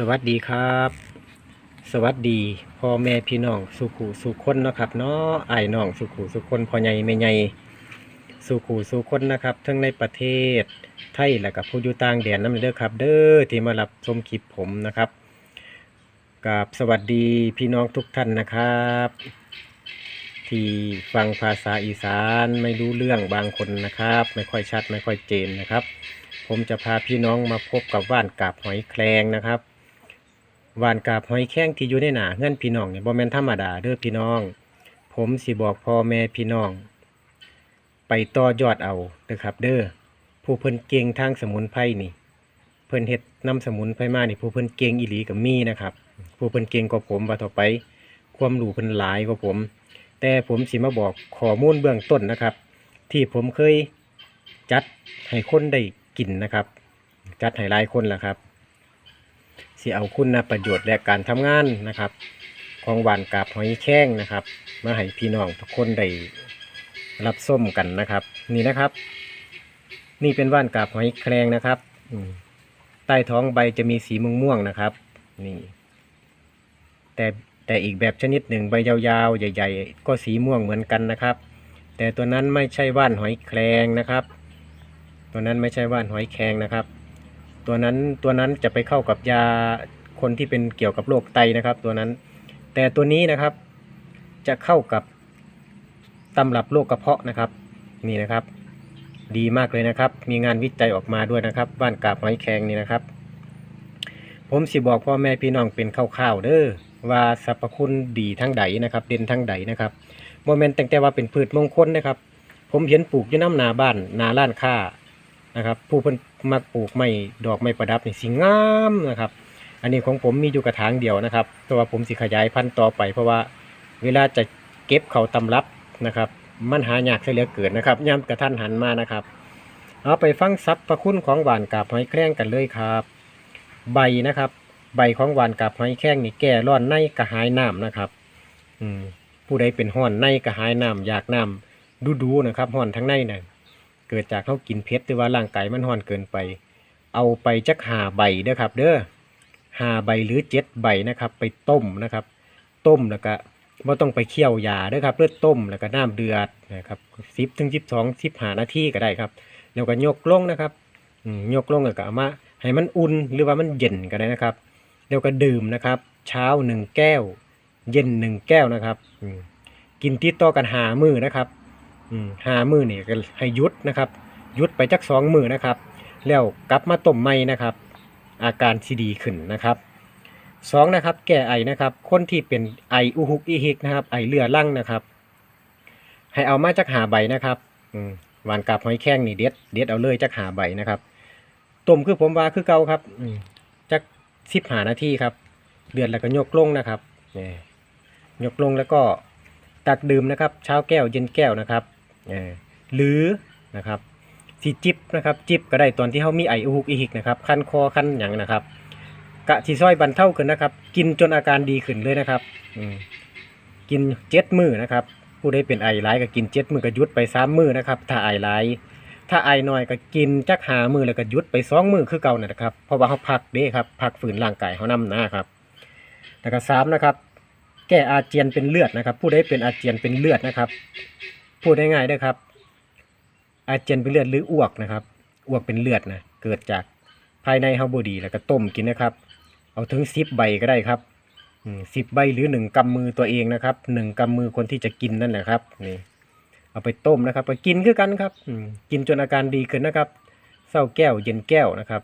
สวัสดีครับ สวัสดีพ่อแม่พี่น้องสุขูสุคนนะครับเนาะไอ้น้องสุขูสุคนพ่อใหญ่แม่ใหญ่สุขูสุคนนะครับทั้งในประเทศไทยและกับผู้อยู่ต่างแดนนั่นเด้อครับ เด้อที่มารับชมคลิปผมนะครับกับสวัสดีพี่น้องทุกท่านนะครับ ที่ฟังภาษาอีสานไม่รู้เรื่องบางคนนะครับ ไม่ค่อยชัดไม่ค่อยเจนนะครับ ผมจะพาพี่น้องมาพบกับว่านกาบหอยแครงนะครับ ว่านกาบหอยแครงที่อยู่ในหนาเงื่อนพี่น้องเนี่ยบ่แม่นธรรมดาเด้อพี่น้อง ผมสิบอกพ่อแม่พี่น้อง ไปต่อยอดเอาเด้อครับ เด้อผู้เพิ่นเก่งทางสมุนไพรนี่ เพิ่นเฮ็ดนำสมุนไพรมานี่ผู้เพิ่นเก่งอีหลีกับมีนะครับ ผู้เพิ่นเก่งกว่าผมว่าต่อไป ความรู้เพิ่นหลายกว่าผม แต่ผมสิมาบอกข้อมูลเบื้องต้นนะครับ ที่ผมเคยจัดให้คนได้กินนะครับ จัดให้หลายคนแหละครับ สิเอาคุณประโยชน์และการทำงานนะครับ ของหวานกาบหอยแข้งนะครับ มาให้พี่น้องทุกคนได้รับส้มกันนะครับ นี่นะครับ นี่เป็นว่านกาบหอยแครงนะครับใต้ท้องใบจะมีสีม่วงๆนะครับ นี่ แต่แต่อีกแบบชนิดหนึ่งใบยาวๆ ใหญ่ ๆ ก็สีม่วงเหมือนกันนะครับ แต่ตัวนั้นไม่ใช่ว่านหอยแครงนะครับ ตัวนั้นไม่ใช่ว่านหอยแครงนะครับ ตัวนั้นตัวนั้นจะไปเข้ากับยาคนที่เป็นเกี่ยวกับโรคไตนะครับ ตัวนั้น แต่ตัวนี้นะครับจะเข้ากับตำรับโรคกระเพาะนะครับนี่นะครับ ดีมากเลยนะครับ มีงานวิจัยออกมาด้วยนะครับว่านกาบหอยแครงนี่นะครับ ผมสิบอกพ่อแม่พี่น้องเป็นคร่าวๆเด้อว่าสรรพคุณดีทั้งใดนะครับ เด่นทั้งใดนะครับโมเมนต์แต่งแต่ว่าเป็นพืชมงคลนะครับ ผมเห็นปลูกอยู่น้ำนาบ้านนาล้านค่า นะครับผู้เพิ่นมักปลูกไม้ดอกไม้ประดับนี่สิงามนะครับ อันนี้ของผมมีอยู่กระถางเดียวนะครับ แต่ว่าผมสิขยายพันธุ์ต่อไป เพราะว่าเวลาจะเก็บเขาตำรับนะครับมันหายากเสียเหลือเกินนะครับย่ำกระทันหันมานะครับ เอาไปฟังสรรพคุณของหวานกาบหอยแครงกันเลยครับ ใบนะครับ ใบของหวานกาบหอยแครงนี่แก้ร้อนในกระหายน้ำนะครับ อืมผู้ใดเป็นห้อนในกระหายน้ำอยากน้ำดูดูๆนะครับห้อนทั้งในน่ะ เกิดจากเขากินเพชรหรือว่าร่างกายมันห้อนเกินไป เอาไปจักหาใบเด้อครับ เด้อหาใบหรือเจ็ดใบนะครับ ไปต้มนะครับ ต้มแล้วก็ไม่ต้องไปเคี่ยวยาเด้อครับเลือดต้มแล้วก็น้ำเดือดนะครับสิบถึงสิบสองสิบหานาทีก็ได้ครับแล้วก็ยกลงนะครับยกลงแล้วก็เอามาให้มันอุ่นหรือว่ามันเย็นก็ได้นะครับแล้วก็ดื่มนะครับ เช้าหนึ่งแก้ว เย็นหนึ่งแก้วนะครับกินติดต่อกันหามือนะครับ หามือนี่ก็ให้ยุดนะครับยุดไปจักสองมือนะครับ แล้วกลับมาต้มใหม่นะครับ อาการที่ดีขึ้นนะครับสองนะครับแก้ไอนะครับ คนที่เป็นไออุหุกอีหิกนะครับ ไอเลือรั่งนะครับ ให้เอามาจักหาใบนะครับหวานกับหอยแข้งนี่เด็ดเด็ดเอาเลยจักหาใบนะครับต้มคือผมว่าคือเก่าครับอืจักสิบหานาทีครับเดือดแล้วก็ยกลงนะครับนี่ยกลงแล้วก็ตักดื่มนะครับ เช้าแก้วเย็นแก้วนะครับ หรือนะครับสิจิบนะครับจิบก็ได้ตอนที่เขามีไออุกอีหิกนะครับคันคอคันอย่างนะครับ กะที่ซอยบรรเทาขึ้นนะครับ กินจนอาการดีขึ้นเลยนะครับกินเจ็ดมือนะครับ ผู้ใดเป็นไอร้ายก็กินเจ็ดมือก็ยุดไปสามมือนะครับ ถ้าไอร้ายถ้าไอหน้อยก็กินจักหามือแล้วก็ยุดไปสองมือคือเก่านะครับเพราะว่าเขาพักเด้ครับพักฝืนร่างกายเขานำนะครับแล้วก็สามนะครับ แก้อาเจียนเป็นเลือดนะครับ ผู้ใดเป็นอาเจียนเป็นเลือดนะครับ พูดง่ายๆนะครับ อาเจียนเป็นเลือดหรืออ้วกนะครับอ้วกเป็นเลือดนะเกิดจากภายในเฮาบดีแล้วก็ต้มกินนะครับ เอาถึงสิบใบก็ได้ครับสิบใบหรือหนึ่งกำมือตัวเองนะครับหนึ่งกำมือคนที่จะกินนั่นแหละครับนี่เอาไปต้มนะครับไปกินคือกันครับกินจนอาการดีขึ้นนะครับเศร้าแก้วเย็นแก้วนะครับ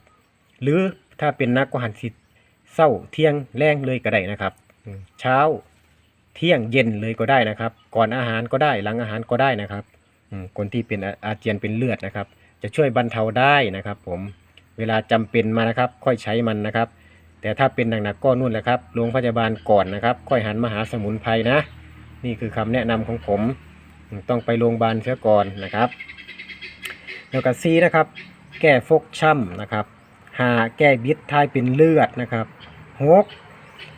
หรือถ้าเป็นนักกว่าหันสิเศร้าเที่ยงแรงเลยก็ได้นะครับ เช้า เที่ยงเย็นเลยก็ได้นะครับ ก่อนอาหารก็ได้หลังอาหารก็ได้นะครับคนที่เป็นอาอาเจียนเป็นเลือดนะครับ จะช่วยบรรเทาได้นะครับ ผมเวลาจำเป็นมานะครับ ค่อยใช้มันนะครับ แต่ถ้าเป็นหนักๆก็นู่นแหละครับโรงพยาบาลก่อนนะครับ ค่อยหันมาหาสมุนไพรนะ นี่คือคำแนะนำของผม ต้องไปโรงพยาบาลเสียก่อนนะครับแล้วก็ซีนะครับ แก้ฟกช้ำนะครับหาแก้บิดท้ายเป็นเลือดนะครับหก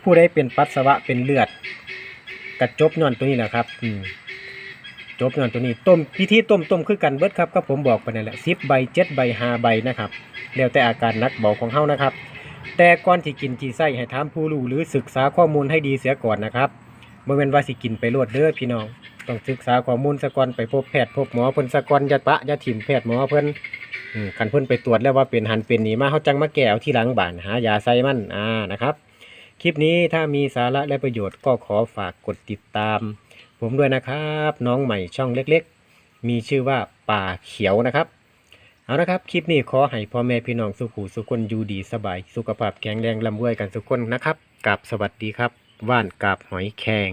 ผู้ใดเป็นปัสสาวะเป็นเลือด กระจบย้อนตัวนี้แหละครับอืมจบย้อนตัวนี้ต้มพิธีต้มต้มคือกันเบิดครับก็ผมบอกไปนั่นแหละสิบใบเจ็ดใบห้าใบนะครับแล้วแต่อาการนักเบาของเฮานะครับ แต่ก่อนที่กินที่ใส่ให้ถามผู้รู้หรือศึกษาข้อมูลให้ดีเสียก่อนนะครับบ่แม่นว่าสิกินไปโลดเด้อพี่น้องต้องศึกษาข้อมูลซะกอนไปพบแพทย์พบหมอเพิ่นซะกอนยาปะยาถิ่มแพทย์หมอเพิ่นขันเพิ่นไปตรวจแล้วว่าเป็นหันเป็นหนีมาเฮาจังมาแก้เอาที่หลังบ้านหายาใส่มันอ่านะครับ คลิปนี้ถ้ามีสาระและประโยชน์ก็ขอฝากกดติดตาม ผมด้วยนะครับ น้องใหม่ช่องเล็กๆ มีชื่อว่าป่าเขียวนะครับ เอาละครับ คลิปนี้ขอให้พ่อแม่พี่น้องสุขูสุขคนอยู่ดีสบาย สุขภาพแข็งแรงลำรวยกันสุขคนนะครับกับสวัสดีครับ ว่านกับหอยแครง